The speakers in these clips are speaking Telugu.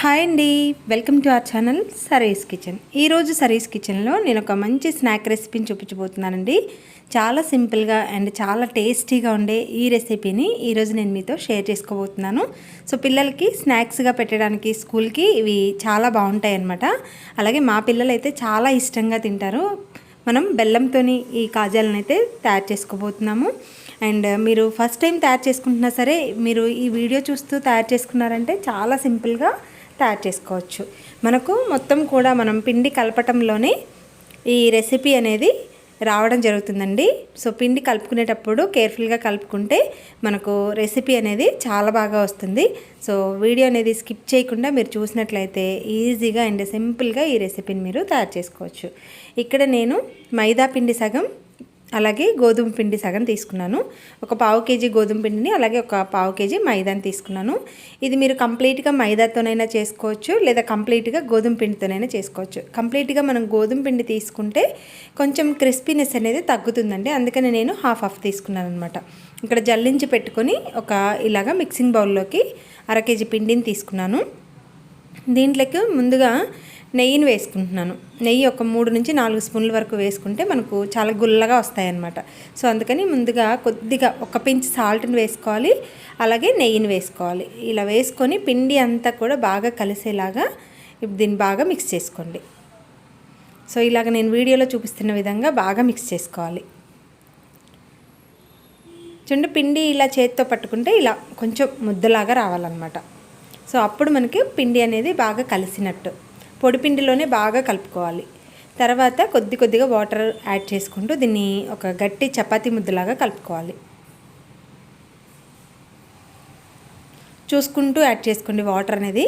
హాయ్ అండి. Welcome to our channel Sari's kitchen. ఈరోజు సరీస్ కిచెన్లో నేను ఒక మంచి స్నాక్ రెసిపీని చూపించబోతున్నానండి. చాలా సింపుల్గా అండ్ చాలా టేస్టీగా ఉండే ఈ రెసిపీని ఈరోజు నేను మీతో షేర్ చేసుకోబోతున్నాను. సో పిల్లలకి స్నాక్స్గా పెట్టడానికి స్కూల్కి ఇవి చాలా బాగుంటాయి అన్నమాట అలాగే మా పిల్లలు అయితే చాలా ఇష్టంగా తింటారు. మనం బెల్లంతోని ఈ కాజాలను అయితే తయారు చేసుకోబోతున్నాము. అండ్ మీరు ఫస్ట్ టైం తయారు చేసుకుంటున్నా సరే మీరు ఈ వీడియో చూస్తూ తయారు చేసుకున్నారంటే చాలా సింపుల్గా తయారు చేసుకోవచ్చు. మనకు మొత్తం కూడా మనం పిండి కలపటంలోనే ఈ రెసిపీ అనేది రావడం జరుగుతుందండి. సో పిండి కలుపుకునేటప్పుడు కేర్ఫుల్గా కలుపుకుంటే మనకు రెసిపీ అనేది చాలా బాగా వస్తుంది. సో వీడియో అనేది స్కిప్ చేయకుండా మీరు చూసినట్లయితే ఈజీగా అండ్ సింపుల్గా ఈ రెసిపీని మీరు తయారు చేసుకోవచ్చు. ఇక్కడ నేను మైదా పిండి సగం అలాగే గోధుమ పిండి సగం తీసుకున్నాను. ఒక పావు కేజీ గోధుమ పిండిని అలాగే ఒక పావు కేజీ మైదాని తీసుకున్నాను. ఇది మీరు కంప్లీట్గా మైదాతోనైనా చేసుకోవచ్చు లేదా కంప్లీట్గా గోధుమ పిండితోనైనా చేసుకోవచ్చు. కంప్లీట్గా మనం గోధుమ పిండి తీసుకుంటే కొంచెం క్రిస్పీనెస్ అనేది తగ్గుతుందండి. అందుకని నేను హాఫ్ హాఫ్ తీసుకున్నాను అనమాట ఇక్కడ జల్లించి పెట్టుకొని ఒక ఇలాగా మిక్సింగ్ బౌల్లోకి అర కేజీ పిండిని తీసుకున్నాను. దీంట్లోకి ముందుగా నెయ్యిని వేసుకుంటున్నాను. నెయ్యి ఒక మూడు నుంచి నాలుగు స్పూన్ల వరకు వేసుకుంటే మనకు చాలా గుల్లగా వస్తాయన్నమాట. సో అందుకని ముందుగా కొద్దిగా ఒక పించ్ సాల్ట్ని వేసుకోవాలి. అలాగే నెయ్యిని వేసుకోవాలి. ఇలా వేసుకొని పిండి అంతా కూడా బాగా కలిసేలాగా దీన్ని బాగా మిక్స్ చేసుకోండి. సో ఇలాగ నేను వీడియోలో చూపిస్తున్న విధంగా బాగా మిక్స్ చేసుకోవాలి. చూడండి పిండి ఇలా చేతితో పట్టుకుంటే ఇలా కొంచెం ముద్దలాగా రావాలన్నమాట. సో అప్పుడు మనకి పిండి అనేది బాగా కలిసినట్టు. పొడిపిండిలోనే బాగా కలుపుకోవాలి. తర్వాత కొద్ది కొద్దిగా వాటర్ యాడ్ చేసుకుంటూ దీన్ని ఒక గట్టి చపాతి ముద్దలాగా కలుపుకోవాలి. చూసుకుంటూ యాడ్ చేసుకోండి. వాటర్ అనేది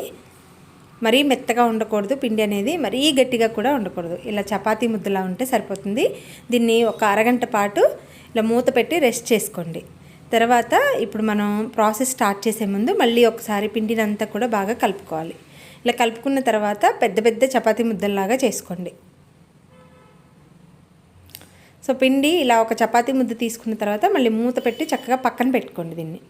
మరీ మెత్తగా ఉండకూడదు. పిండి అనేది మరీ గట్టిగా కూడా ఉండకూడదు. ఇలా చపాతీ ముద్దలా ఉంటే సరిపోతుంది. దీన్ని ఒక అరగంట పాటు ఇలా మూత పెట్టి రెస్ట్ చేసుకోండి. తర్వాత ఇప్పుడు మనం ప్రాసెస్ స్టార్ట్ చేసే ముందు మళ్ళీ ఒకసారి పిండినంతా కూడా బాగా కలుపుకోవాలి. ఇలా కలుపుకున్న తర్వాత పెద్ద పెద్ద చపాతీ ముద్దల్లాగా చేసుకోండి. సో పిండి ఇలా ఒక చపాతీ ముద్ద తీసుకున్న తర్వాత మళ్ళీ మూత పెట్టి చక్కగా పక్కన పెట్టుకోండి దీన్ని.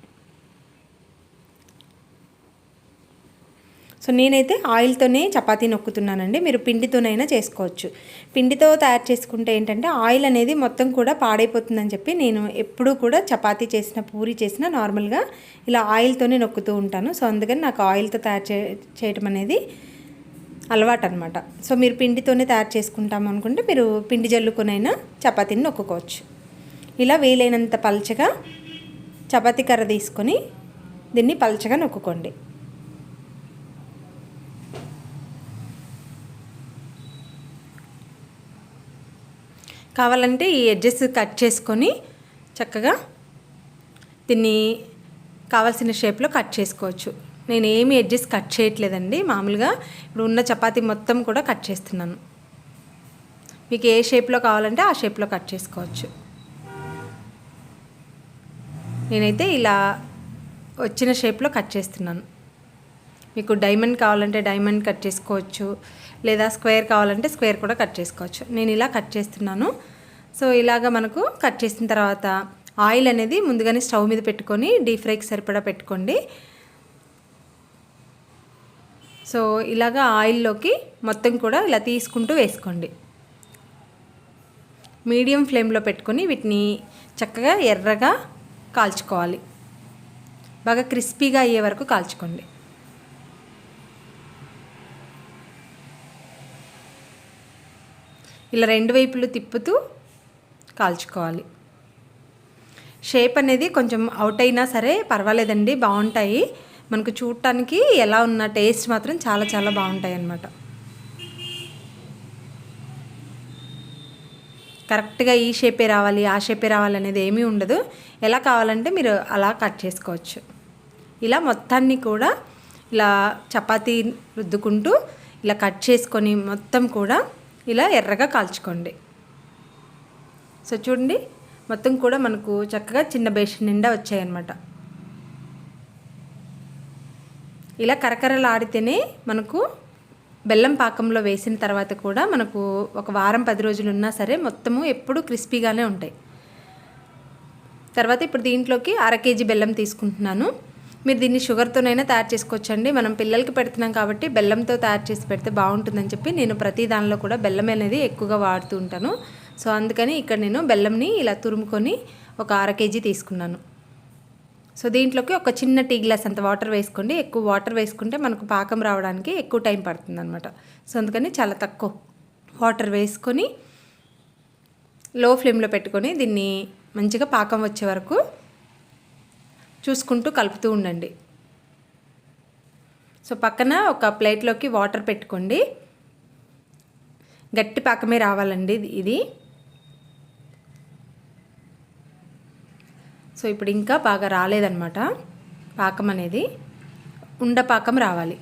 సో నేనైతే ఆయిల్తోనే చపాతీ నొక్కుతున్నానండి. మీరు పిండితోనైనా చేసుకోవచ్చు. పిండితో తయారు చేసుకుంటే ఏంటంటే ఆయిల్ అనేది మొత్తం కూడా పాడైపోతుందని చెప్పి నేను ఎప్పుడూ కూడా చపాతీ చేసిన పూరి చేసిన నార్మల్గా ఇలా ఆయిల్తోనే నొక్కుతూ ఉంటాను. సో అందుకని నాకు ఆయిల్తో తయారు చే చేయటం అనేది అలవాటు అనమాట సో మీరు పిండితోనే తయారు చేసుకుంటాం అనుకుంటే మీరు పిండి జల్లుకొనైనా చపాతీని నొక్కుకోవచ్చు. ఇలా వీలైనంత పల్చగా చపాతీ కర్ర తీసుకొని దీన్ని పల్చగా నొక్కుకోండి. కావాలంటే ఈ ఎడ్జెస్ కట్ చేసుకొని చక్కగా దీన్ని కావాల్సిన షేప్లో కట్ చేసుకోవచ్చు. నేను ఏమి ఎడ్జెస్ కట్ చేయట్లేదండి. మామూలుగా ఇప్పుడు ఉన్న చపాతీ మొత్తం కూడా కట్ చేస్తున్నాను. మీకు ఏ షేప్లో కావాలంటే ఆ షేప్లో కట్ చేసుకోవచ్చు. నేనైతే ఇలా వచ్చిన షేప్లో కట్ చేస్తున్నాను. మీకు డైమండ్ కావాలంటే డైమండ్ కట్ చేసుకోవచ్చు లేదా స్క్వేర్ కావాలంటే స్క్వేర్ కూడా కట్ చేసుకోవచ్చు. నేను ఇలా కట్ చేస్తున్నాను. సో ఇలాగ మనకు కట్ చేసిన తర్వాత ఆయిల్ అనేది ముందుగానే స్టవ్ మీద పెట్టుకొని డీప్ ఫ్రైకి సరిపడా పెట్టుకోండి. సో ఇలాగ ఆయిల్లోకి మొత్తం కూడా ఇలా తీసుకుంటూ వేసుకోండి. మీడియం ఫ్లేమ్లో పెట్టుకొని వీటిని చక్కగా ఎర్రగా కాల్చుకోవాలి. బాగా క్రిస్పీగా అయ్యే వరకు కాల్చుకోండి. ఇలా రెండు వైపులు తిప్పుతూ కాల్చుకోవాలి. షేప్ అనేది కొంచెం అవుట్ అయినా సరే పర్వాలేదండి బాగుంటాయి. మనకు చూడటానికి ఎలా ఉన్న టేస్ట్ మాత్రం చాలా చాలా బాగుంటాయి అన్నమాట. కరెక్ట్గా ఈ షేపే రావాలి ఆ షేపే రావాలి అనేది ఏమీ ఉండదు. ఎలా కావాలంటే మీరు అలా కట్ చేసుకోవచ్చు. ఇలా మొత్తాన్ని కూడా ఇలా చపాతీ రుద్దుకుంటూ ఇలా కట్ చేసుకొని మొత్తం కూడా ఇలా ఎర్రగా కాల్చుకోండి. సో చూడండి మొత్తం కూడా మనకు చక్కగా చిన్న బేషన్ నిండా వచ్చాయన్నమాట. ఇలా కరకరలాడితేనే మనకు బెల్లం పాకంలో వేసిన తర్వాత కూడా మనకు ఒక వారం పది రోజులు ఉన్నా సరే మొత్తము ఎప్పుడు క్రిస్పీగానే ఉంటాయి. తర్వాత ఇప్పుడు దీంట్లోకి అర కేజీ బెల్లం తీసుకుంటున్నాను. మీరు దీన్ని షుగర్తోనైనా తయారు చేసుకోవచ్చండి. మనం పిల్లలకి పెడుతున్నాం కాబట్టి బెల్లంతో తయారు చేసి పెడితే బాగుంటుందని చెప్పి నేను ప్రతి దానిలో కూడా బెల్లం అనేది ఎక్కువగా వాడుతూ ఉంటాను. సో అందుకని ఇక్కడ నేను బెల్లంని ఇలా తురుముకొని ఒక అర కేజీ తీసుకున్నాను. సో దీంట్లోకి ఒక చిన్న టీ గ్లాస్ అంత వాటర్ వేసుకోండి. ఎక్కువ వాటర్ వేసుకుంటే మనకు పాకం రావడానికి ఎక్కువ టైం పడుతుంది అనమాట సో అందుకని చాలా తక్కువ వాటర్ వేసుకొని లో ఫ్లేమ్లో పెట్టుకొని దీన్ని మంచిగా పాకం వచ్చే వరకు చూసుకుంటూ కలుపుతూ ఉండండి. సో పక్కన ఒక ప్లేట్లోకి వాటర్ పెట్టుకోండి. గట్టి పాకమే రావాలండి ఇది. సో ఇప్పుడు ఇంకా బాగా రాలేదన్నమాట. పాకం అనేది. ఉండ పాకం రావాలి.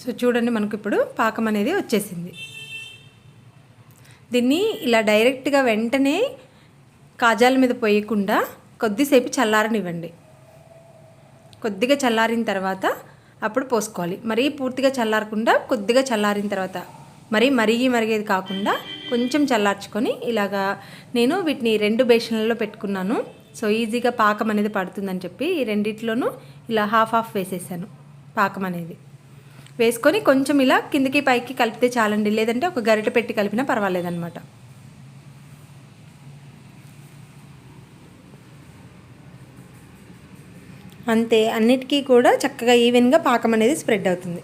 సో చూడండి మనకు ఇప్పుడు పాకం అనేది వచ్చేసింది. దీన్ని ఇలా డైరెక్ట్గా వెంటనే కాజాల మీద పోయకుండా కొద్దిసేపు చల్లారనివ్వండి. కొద్దిగా చల్లారిన తర్వాత అప్పుడు పోసుకోవాలి. మరీ పూర్తిగా చల్లారకుండా కొద్దిగా చల్లారిన తర్వాత మరీ మరిగి మరిగేది కాకుండా కొంచెం చల్లార్చుకొని ఇలాగా నేను వీటిని రెండు బేషన్లలో పెట్టుకున్నాను. సో ఈజీగా పాకం అనేది పడుతుందని చెప్పి ఈ రెండిట్లోనూ ఇలా హాఫ్ హాఫ్ వేసేసాను పాకం అనేది. వేసుకొని కొంచెం ఇలా కిందికి పైకి కలిపితే చాలండి. లేదంటే ఒక గరిట పెట్టి కలిపినా పర్వాలేదన్నమాట. అంతే అన్నిటికీ కూడా చక్కగా ఈవెన్గా పాకం అనేది స్ప్రెడ్ అవుతుంది.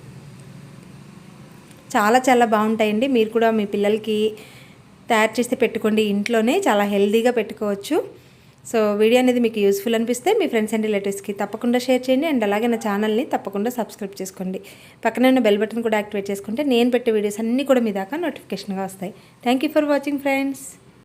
చాలా చాలా బాగుంటాయండి. మీరు కూడా మీ పిల్లలకి తయారు చేస్తే పెట్టుకోండి. ఇంట్లోనే చాలా హెల్దీగా పెట్టుకోవచ్చు. సో వీడియో అనేది మీకు యూస్ఫుల్ అనిపిస్తే మీ ఫ్రెండ్స్ అండ్ రిలేటివ్స్కి తప్పకుండా షేర్ చేయండి అండ్ అలాగే నా ఛానల్ని తప్పకుండా సబ్స్క్రైబ్ చేసుకోండి. పక్కనే ఉన్న బెల్ బటన్ కూడా యాక్టివేట్ చేసుకుంటే నేను పెట్టే వీడియోస్ అన్నీ కూడా మీ దాకా నోటిఫికేషన్గా వస్తాయి. Thank you for watching friends